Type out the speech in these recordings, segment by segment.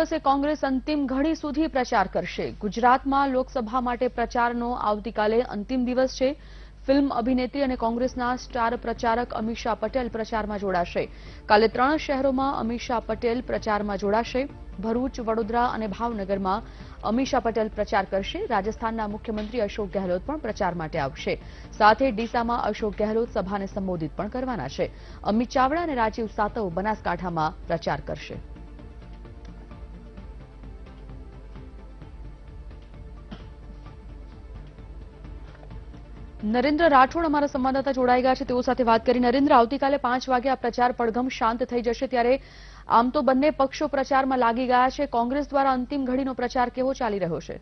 દિવસે કોંગ્રેસ અંતિમ ઘડી સુધી પ્રચાર કરશે. ગુજરાતમાં લોકસભા માટે પ્રચારનો આવતીકાલે અંતિમ દિવસ છે. ફિલ્મ અભિનેત્રી અને કોંગ્રેસના સ્ટાર પ્રચારક અમીષા પટેલ પ્રચારમાં જોડાશે. કાલે ત્રણ શહેરોમાં અમીષા પટેલ પ્રચારમાં જોડાશે. ભરૂચ, વડોદરા અને ભાવનગરમાં અમીષા પટેલ પ્રચાર કરશે. રાજસ્થાનના મુખ્યમંત્રી અશોક ગહેલોત પણ પ્રચાર માટે આવશે. સાથે ડીસામાં અશોક ગહેલોત સભાને સંબોધિત પણ કરવાના છે. અમિત ચાવડા અને રાજીવ સાતવ બનાસકાંઠામાં પ્રચાર કરશે. નરેન્દ્ર રાઠોડ અમારા સંવાદદાતા જોડાઈ ગયા છે. તેઓ સાથે વાત કરી. નરેન્દ્ર, આવતીકાલે પાંચ વાગે આ પ્રચાર પડઘમ શાંત થઈ જશે ત્યારે આમ તો બંને પક્ષો પ્રચારમાં લાગી ગયા છે. કોંગ્રેસ દ્વારા અંતિમ ઘડીનો પ્રચાર કેવો ચાલી રહ્યો છે?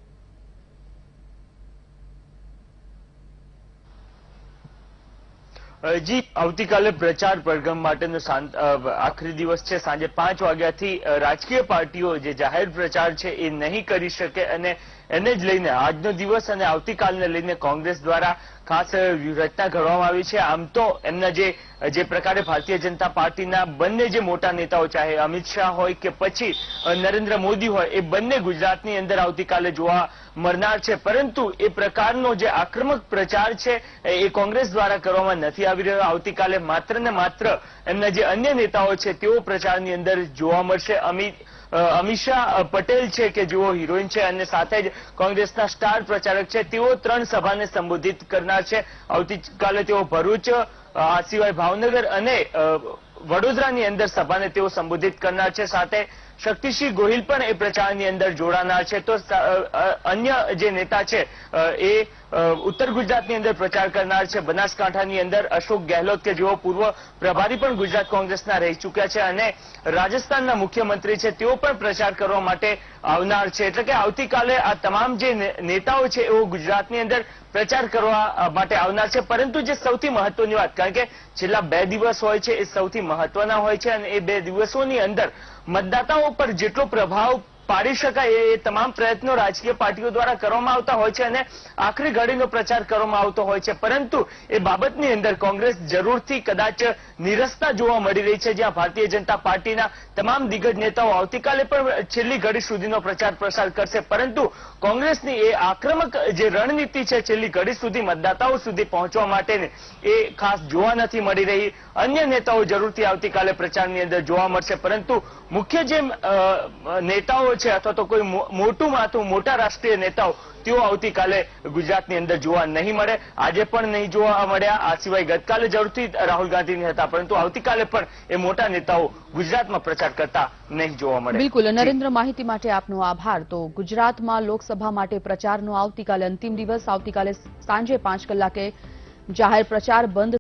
જી આવતીકાલે પ્રચાર પડઘમ માટેનો આખરી દિવસ છે. સાંજે પાંચ વાગ્યાથી રાજકીય પાર્ટીઓ જે જાહેર પ્રચાર છે એ નહીં કરી શકે અને એને જ લઈને આજનો દિવસ અને આવતીકાલને લઈને કોંગ્રેસ દ્વારા ખાસ વ્યૂહરચના ઘડવામાં આવી છે. આમ તો એમના જે જે પ્રકારે ભારતીય જનતા પાર્ટીના બંને જે મોટા નેતાઓ, ચાહે અમિત શાહ હોય કે પછી નરેન્દ્ર મોદી હોય, એ બંને ગુજરાતની અંદર આવતીકાલે જોવા મળનાર છે. પરંતુ એ પ્રકારનો જે આક્રમક પ્રચાર છે એ કોંગ્રેસ દ્વારા કરવામાં નથી આવી રહ્યો. આવતીકાલે માત્ર ને માત્ર એમના જે અન્ય નેતાઓ છે તેઓ પ્રચારની અંદર જોવા મળશે. અમિત અ, અમીષા પટેલ છે કે જેઓ હિરોઈન છે અને સાથે જ કોંગ્રેસના સ્ટાર પ્રચારક છે તેઓ ત્રણ સભાને સંબોધિત કરનાર છે. આવતીકાલે તેઓ ભરૂચ આ સિવાય ભાવનગર અને વડોદરાની અંદર સભાને તેઓ સંબોધિત કરનાર છે. સાથે શક્તિસિંહ ગોહિલ પણ એ પ્રચારની અંદર જોડાનાર છે. તો અન્ય જે નેતા છે એ ઉત્તર ગુજરાતની અંદર પ્રચાર કરનાર છે. બનાસકાંઠાની અંદર અશોક ગેહલોત કે જેઓ પૂર્વ પ્રભારી પણ ગુજરાત કોંગ્રેસના રહી ચૂક્યા છે અને રાજસ્થાનના મુખ્યમંત્રી છે, તેઓ પણ પ્રચાર કરવા માટે આવનાર છે. એટલે કે આવતીકાલે આ તમામ જે નેતાઓ છે, એઓ ગુજરાતની અંદર પ્રચાર કરવા માટે આવનાર છે. પરંતુ જે સૌથી મહત્વની વાત, કારણ કે છેલ્લા બે દિવસ હોય છે, એ સૌથી મહત્વના હોય છે અને એ બે દિવસોની અંદર મતદાતાઓ પર જેટલો પ્રભાવ પાડી શકાય એ તમામ પ્રયત્નો રાજકીય પાર્ટીઓ દ્વારા કરવામાં આવતા હોય છે અને આખરી ઘડીનો પ્રચાર કરવામાં આવતો હોય છે. પરંતુ એ બાબતની અંદર કોંગ્રેસ જરૂરથી કદાચ નિરસતા જોવા મળી રહી છે. જ્યાં ભારતીય જનતા પાર્ટીના તમામ દિગ્ગજ નેતાઓ આવતીકાલે પણ છેલ્લી ઘડી સુધીનો પ્રચાર પ્રસાર કરશે. પરંતુ કોંગ્રેસની એ આક્રમક જે રણનીતિ છે છેલ્લી ઘડી સુધી મતદાતાઓ સુધી પહોંચવા માટેની એ ખાસ જોવા નથી મળી રહી. અન્ય નેતાઓ જરૂરથી આવતીકાલે પ્રચારની અંદર જોવા મળશે. પરંતુ મુખ્ય જે નેતાઓ છે અથવા તો કોઈ મોટું માથું મોટા રાષ્ટ્રીય નેતાઓ તેઓ આવતીકાલે ગુજરાતની અંદર જોવા નહીં મળે. આજે પણ નહીં જોવા મળ્યા. આ સિવાય ગતકાલે જરૂરથી રાહુલ ગાંધીની હતા પરંતુ આવતીકાલે પણ એ મોટા નેતાઓ ગુજરાતમાં પ્રચાર કરતા નહીં જોવા મળે. બિલકુલ. નરેન્દ્ર માહિતી માટે આપનો આભાર. તો ગુજરાતમાં લોકસભા માટે પ્રચારનો આવતીકાલે અંતિમ દિવસ. આવતીકાલે સાંજે પાંચ કલાકે જાહેર પ્રચાર બંધ